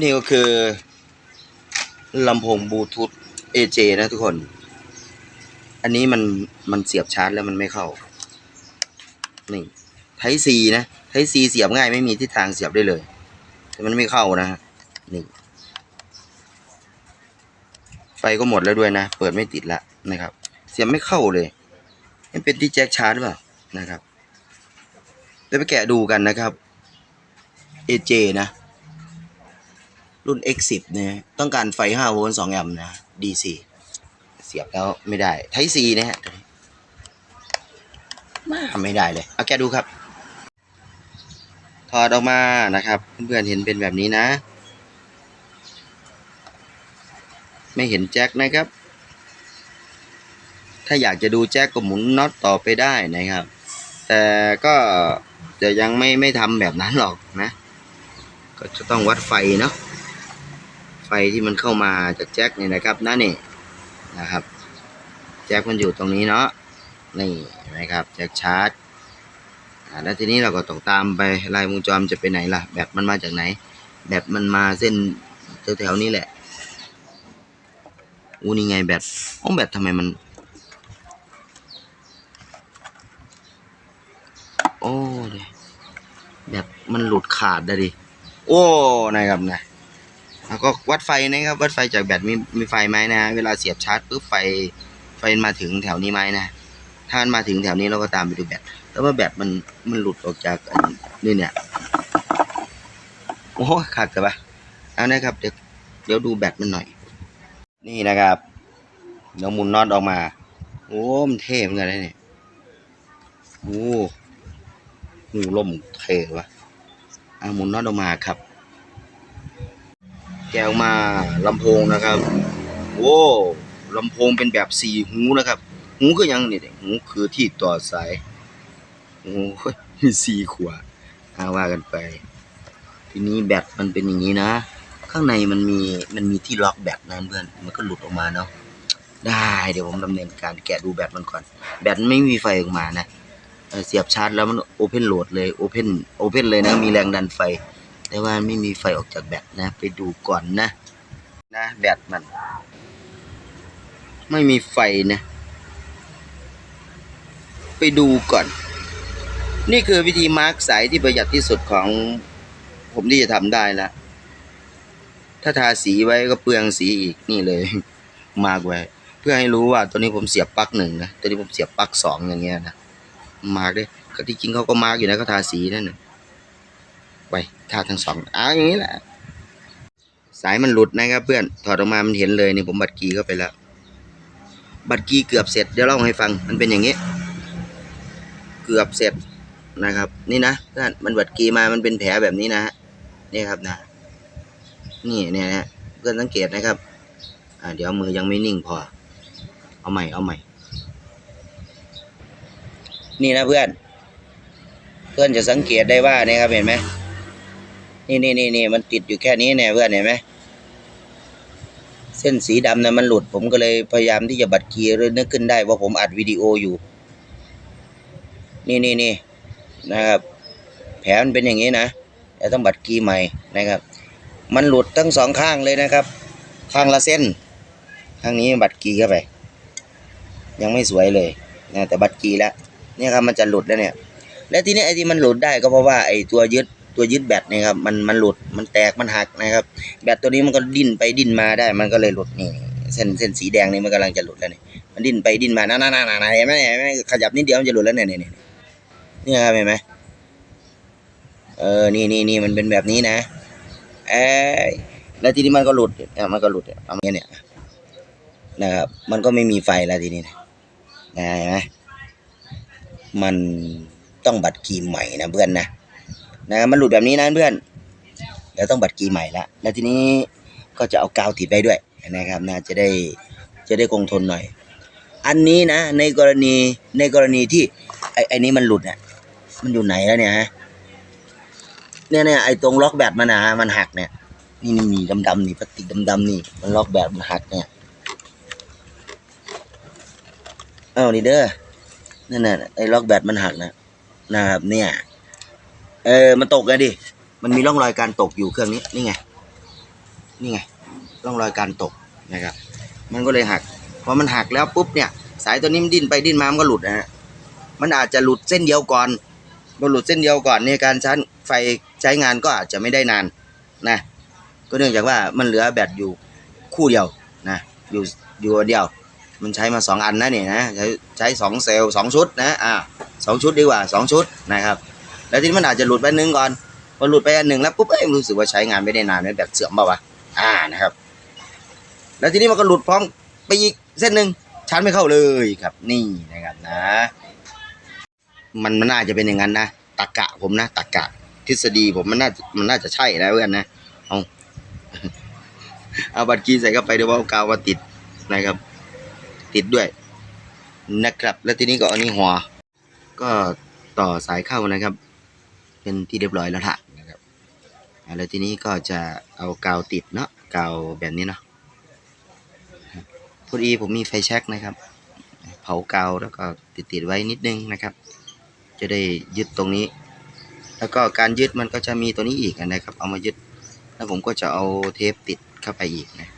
นี่ก็คือลำโพงบลูทูธ AJ นะทุกคน อันนี้มันมันเสียบชาร์จแล้วมันไม่เข้า นี่ไทซีนะไทซีเสียบง่ายไม่มีทิศทางเสียบได้เลย แต่มันไม่เข้านะฮะนี่ไฟก็หมดแล้วด้วยนะ เปิดไม่ติดละนะครับ เสียบไม่เข้าเลยมันเป็นที่แจ็คชาร์จหรือเปล่านะครับเดี๋ยวไปแกะดูกันนะครับ AJ นะ รุ่น X10 นะต้องการไฟ 5 โวลต์ 2 แอมป์นะ DC เสียบแล้วไม่ได้ ไทซีนะฮะตัวนี้มาไม่ได้เลยเอาแกดูครับ ถอดออกมานะครับ เพื่อนๆเห็นเป็นแบบนี้นะ ไม่เห็นแจ็คนะครับ ถ้าอยากจะดูแจ็คก็หมุนน็อตต่อไปได้นะครับ แต่ก็จะยังไม่ไม่ทำแบบนั้นหรอกนะ ก็จะต้องวัดไฟเนาะ ฟที่มันเข้ามาจากแจ็คเนี่ยนะครับนั่นนี่นะครับ แจ็คมันอยู่ตรงนี้เนาะนี่นะครับแจ็คชาร์จแล้วทีนี้เราก็ต้องตามไปลายวงจรจะไปไหนล่ะ แบตมันมาจากไหน แบตมันมาเส้นแถวๆนี้แหละอู้นี่ไงแบตห้องแบตทำไมมัน โอ้เลยแบตมันหลุดขาดได้ดิ โอ้นะครับนะ แล้วก็วัดไฟนะครับ วัดไฟจากแบตมีมีไฟไหมนะ เวลาเสียบชาร์จปุ๊บไฟไฟมาถึงแถวนี้ไหมนะ ถ้ามันมาถึงแถวนี้เราก็ตามไปดูแบตแต่ว่าแบตมันมันหลุดออกจากนนี่เนี่ย โอ้ยขาดกันปะเอานะครับ เดี๋ยวเดี๋ยวดูแบตมันหน่อย นี่นะครับเดี๋ยวหมุนน็อตออกมา โอ้ มันเท่เหมือนกันนะเนี่ยโอ้หูล่มเท่วะอะหมุนน็อตออกมาครับ แกะออกมาลำโพงนะครับโอ้ลำโพงเป็นแบบสี่หูนะครับ หูคือยังนี่หูคือที่ต่อสายโอ้ยมีสี่ขวดอาว่ากันไป ทีนี้แบตมันเป็นอย่างนี้นะ ข้างในมันมีมันมีที่ล็อกแบตนะเพื่อนมันก็หลุดออกมาเนาะได้เดี๋ยวผมดำเนินการแกะดูแบตมันก่อน แบตไม่มีไฟออกมานะเสียบชาร์จแล้วมันโอเพนโหลดเลยโอเพนโอเพนเลยนะมีแรงดันไฟ แต่ว่าไม่มีไฟออกจากแบตนะ ไปดูก่อนนะ นะแบตมัน ไม่มีไฟนะ ไปดูก่อน นี่คือวิธีมาร์กสายที่ประหยัดที่สุดของผมที่จะทำได้ละถ้าทาสีไว้ก็เปลืองสีอีกนี่เลย มาร์กไว้ เพื่อให้รู้ว่าตัวนี้ผมเสียบปลั๊กหนึ่งนะตัวนี้ผมเสียบปลั๊กสองอย่างเงี้ยนะมาร์กด้วยก็ที่จริงเขาก็มาร์กอยู่นะเขาทาสีนั่นน่ะ ไว้ทาทั้งสองอ้าวอย่างนี้แหละสายมันหลุดนะครับเพื่อนถอดออกมามันเห็นเลยนี่ผมบัดกีเข้าไปแล้วบัดกีเกือบเสร็จเดี๋ยวเล่าให้ฟังมันเป็นอย่างนี้ เกือบเสร็จนะครับ นี่นะเพื่อนมันบัดกีมามันเป็นแผลแบบนี้นะฮะนี่ครับนะนี่เนี่ยนะเพื่อนสังเกตนะครับอ่าเดี๋ยวมือยังไม่นิ่งพอ เอาใหม่เอาใหม่ นี่นะเพื่อน เพื่อนจะสังเกตได้ว่าเนี่ยครับเห็นไหม นี่นี่นี่นี่มันติดอยู่แค่นี้เนี่ยเพื่อนเห็นไหมเส้นสีดำนะมันหลุดผมก็เลยพยายามที่จะบัดกีเลยนึกขึ้นได้ว่าผมอัดวิดีโออยู่ นี่นี่นี่นะครับ แผลมันเป็นอย่างนี้นะแต่ต้องบัดกีใหม่นะครับ มันหลุดทั้งสองข้างเลยนะครับ ข้างละเส้น ข้างนี้บัดกีเข้าไป ยังไม่สวยเลยนะแต่บัดกีแล้วเนี่ยครับมันจะหลุดแล้วเนี่ย และทีนี้ไอ้ที่มันหลุดได้ก็เพราะว่าไอ้ตัวยึด ตัวยึดแบตเนี่ยครับมันมันหลุดมันแตกมันหักนะครับ แบตตัวนี้มันก็ดิ้นไปดิ้นมาได้มันก็เลยหลุดนี่เส้นเส้นสีแดงนี่มันกำลังจะหลุดแล้วนี่มันดิ้นไปดิ้นมานั่นนั่นนั่นเห็นไหมเห็นไหมขยับนิดเดียวมันจะหลุดแล้วเนี่ยเนี่ยเนี่ยนี่ครับเห็นไหมเออนี่นี่นี่มันเป็นแบบนี้นะเอ้แล้วทีนี้มันก็หลุดเนี่ยมันก็หลุดเนี่ยประมาณเนี้ยนะครับ มันก็ไม่มีไฟแล้วทีนี้นะนะเห็นไหมมันต้องบัตรกีใหม่นะเพื่อนนะ นะมันหลุดแบบนี้นะเพื่อนแล้วต้องบัตรกีใหม่ละแล้วทีนี้ก็จะเอากาวติดไว้ด้วยนะครับนะจะได้จะได้คงทนหน่อย อันนี้นะ ในกรณีในกรณีที่ไอ้ไอ้นี้มันหลุดเนี่ยมันอยู่ไหนแล้วเนี่ยฮะเนี่ยเนี่ยไอ้ตรงล็อกแบตมันนะมันหักเนี่ย นี่นี่นี่ดำๆนี่พลาสติกดำๆนี่ มันล็อกแบตมันหักเนี่ยเอ้านี่เด้อนั่นน่ะไอ้ล็อกแบตมันหักนะนะครับเนี่ย เออมันตกไงดิ มันมีร่องรอยการตกอยู่เครื่องนี้ นี่ไง นี่ไง ร่องรอยการตกนะครับ มันก็เลยหัก พอมันหักแล้วปุ๊บเนี่ย สายตัวนี้มันดิ้นไปดิ้นมา มันก็หลุดนะฮะ มันอาจจะหลุดเส้นเดียวก่อนพอหลุดเส้นเดียวก่อนเนี่ยการชาร์จไฟใช้งานก็อาจจะไม่ได้นานนะ ก็เนื่องจากว่ามันเหลือแบตอยู่คู่เดียวนะ อยู่อยู่เดียว มันใช้มาสองอันนะเนี่ยนะ ใช้ใช้สองเซลล์สองชุดนะ อ่าสองชุดดีกว่าสองชุดนะครับ แล้วทีนี้มันอาจจะหลุดไปนหนึงก่อนพอหลุดไปอันหนึ่งแล้วปุ๊บเอ้ยรู้สึกว่าใช้งานไม่ได้นานไม่แบบเสื่อมเปล่าวะอ่านะครับ แล้วทีนี้มันก็หลุดพร้อมไปอีกเส้นหนึ่งชาร์จไม่เข้าเลยครับนี่นะครับนะ มันมันน่าจะเป็นอย่างนั้นนะตักกะผมนะตักกะทฤษฎีผมมันน่ามันน่าจะใช่นะเพื่อนนะเอาเอาบัตรกีใส่เข้าไปเดี๋ยวเอากาวมาติดนะครับ ติดด้วยนะครับ แล้วทีนี้ก็เอานี่หัว ก็ต่อสายเข้านะครับ เป็นที่เรียบร้อยแล้วละนะครับอ่าแล้วทีนี้ก็จะเอากาวติดเนาะกาวแบบนี้เนาะพอดีผมมีไฟแช็กนะครับ เผากาวแล้วก็ติดติดๆไว้นิดนึงนะครับ จะได้ยึดตรงนี้ แล้วก็การยึดมันก็จะมีตัวนี้อีกนะครับ เอามายึด แล้วผมก็จะเอาเทปติดเข้าไปอีกนะ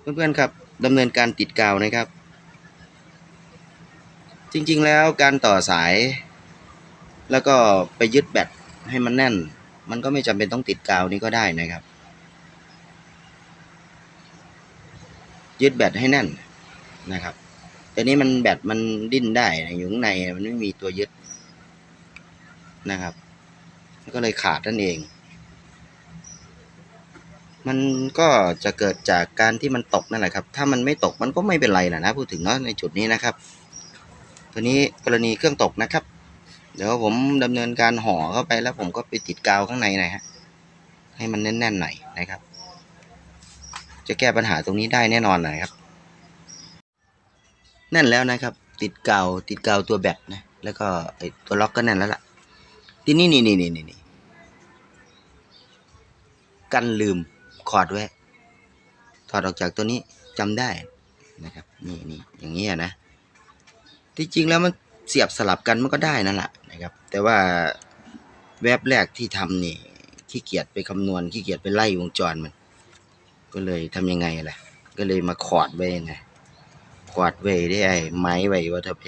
เพื่อนๆครับดำเนินการติดกาวนะครับ จริงๆแล้วการต่อสาย แล้วก็ไปยึดแบตให้มันแน่น มันก็ไม่จำเป็นต้องติดกาวนี้ก็ได้นะครับ ยึดแบตให้แน่นนะครับแต่นี้มันแบตมันดิ้นได้นะอยู่ข้างในมันไม่มีตัวยึดนะครับก็เลยขาดนั่นเอง มันก็จะเกิดจากการที่มันตกนั่นแหละครับ ถ้ามันไม่ตกมันก็ไม่เป็นไรนะนะพูดถึงเนาะในจุดนี้นะครับ ตัวนี้กรณีเครื่องตกนะครับ เดี๋ยวผมดำเนินการห่อเข้าไปแล้วผมก็ไปติดกาวข้างในหน่อยฮะให้มันแน่นๆหน่อยนะครับ จะแก้ปัญหาตรงนี้ได้แน่นอนนะครับ แน่นแล้วนะครับ ติดกาวติดกาวตัวแบตนะแล้วก็ไอตัวล็อกก็แน่นแล้วล่ะ ทีนี้นี่นี่นี่นี่นี่กันลืมคอร์ดไว้ถอดออกจากตัวนี้จำได้นะครับ นี่นี่อย่างนี้นะ ที่จริงแล้วมันเสียบสลับกันมันก็ได้นั่นแหละนะครับ แต่ว่าแวบแรกที่ทำนี่ขี้เกียจไปคำนวณขี้เกียจไปไล่วงจรมัน ก็เลยทำยังไงล่ะ ก็เลยมาคอดไว้นะคอดไว้ได้ไอ้ไม้ไว้ว่าถ้าไป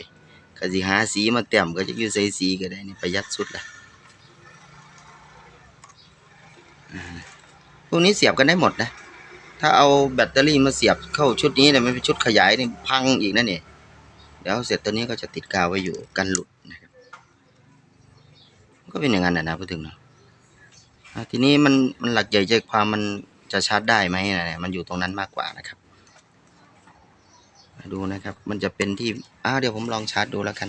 ก็สิหาสีมาเต็มก็จะอยู่ใส่สีก็ได้นี่ประหยัดสุดละพวกนี้เสียบกันได้หมดนะ ถ้าเอาแบตเตอรี่มาเสียบเข้าชุดนี้เนี่ยมันเป็นชุดขยายนี่พังอีกนั่นเอง เดี๋ยวเสร็จตัวนี้ก็จะติดกาวไว้อยู่กันหลุดนะครับก็เป็นอย่างนั้นนะนะพูดถึงเนาะทีนี้มันมันหลักใหญ่ใจความมันจะชาร์จได้ไหมนะเนี่ยมันอยู่ตรงนั้นมากกว่านะครับดูนะครับ มันจะเป็นที่อ้าวเดี๋ยวผมลองชาร์จดูแล้วกัน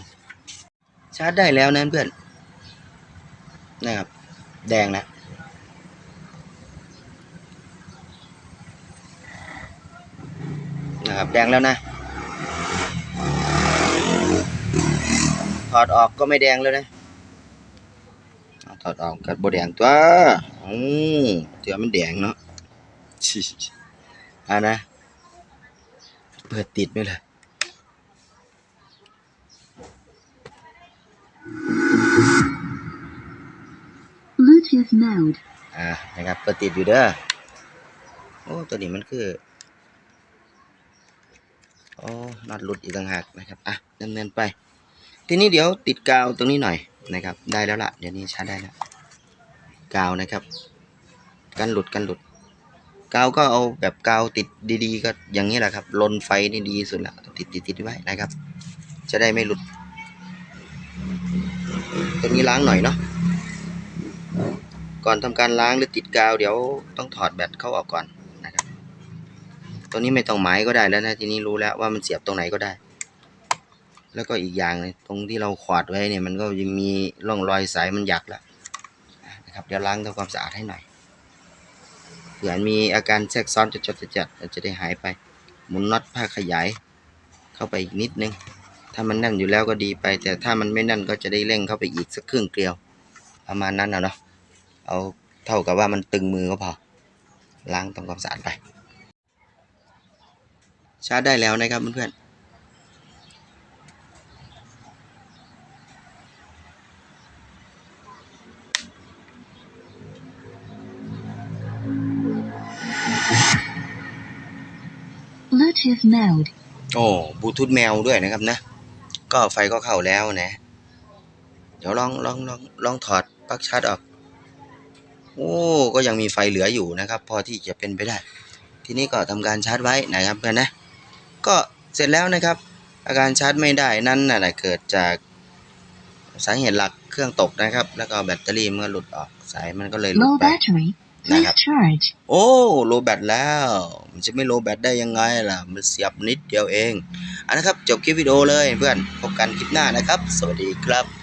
ชาร์จได้แล้วนะเพื่อนนะครับ แดงนะนะครับแดงแล้วนะ อดออกก็ไม่แดงแล้วนะเอาถอดออกกับบแดงตัวอืมเดี๋ยวมันแดงเนาะชิอ่านะ เปิดติดไหมล่ะ Bluetooth mode. อ่านะครับเปิดติดอยู่เด้อ โอ้ ตัวนี้มันคือ โอ้น็อตหลุดอีกต่างหากนะครับ อะดำเนินไป ทีนี้เดี๋ยวติดกาวตรงนี้หน่อยนะครับ ได้แล้วล่ะเดี๋ยวนี้ชาร์ได้แล้วกาวนะครับ กันหลุดกันหลุด กาวก็เอาแบบกาวติดดีๆ ก็อย่างนี้แหละครับลนไฟนี่ดีสุดละติดติดติดไว้นะครับ จะได้ไม่หลุดตัวนี้ล้างหน่อยเนาะก่อนทำการล้างหรือติดกาว เดี๋ยวต้องถอดแบตเข้าออกก่อนนะครับ ตัวนี้ไม่ต้องหมายก็ได้แล้วนะทีนี้รู้แล้วว่ามันเสียบตรงไหนก็ได้ แล้วก็อีกอย่างเลยตรงที่เราขวาดไว้เนี่ยมันก็ยังมีร่องรอยสายมันหยักแล้วนะครับเดี๋ยวล้างทำความสะอาดให้หน่อยเผื่อมีอาการแทรกซ้อนจดๆจัดจะได้หายไปหมุนน็อตผ้าขยาย เข้าไปอีกนิดนึง ถ้ามันแน่นอยู่แล้วก็ดีไป แต่ถ้ามันไม่แน่นก็จะได้เร่งเข้าไปอีกสักครึ่งเกลียวประมาณนั้นนะเนาะเอาเท่ากับว่ามันตึงมือก็พอล้างทำความสะอาดไปชาร์จได้แล้วนะครับเพื่อนๆ Bluetooth mode. โอ้บลูทูธแมวด้วยนะครับนะ ก็ไฟก็เข้าแล้วนะ เดี๋ยวลองลองลองลองถอดปลั๊กชาร์จออก โอ้ ก็ยังมีไฟเหลืออยู่นะครับ พอที่จะเป็นไปได้ ทีนี้ก็ทำการชาร์จไว้นะครับเพื่อนนะ ก็เสร็จแล้วนะครับ อาการชาร์จไม่ได้นั้นน่ะเกิดจากสาเหตุหลักเครื่องตกนะครับ แล้วก็แบตเตอรี่มันก็หลุดออกสายมันก็เลยหลุด Low ไป battery. Please Nakap. charge. โอ้โลแบตแล้ว มันจะไม่โลแบตได้ยังไงล่ะ มันเสียบนิดเดียวเองอันนะครับ จบคลิปวิดีโอเลยเพื่อน พบกันคลิปหน้านะครับ สวัสดีครับ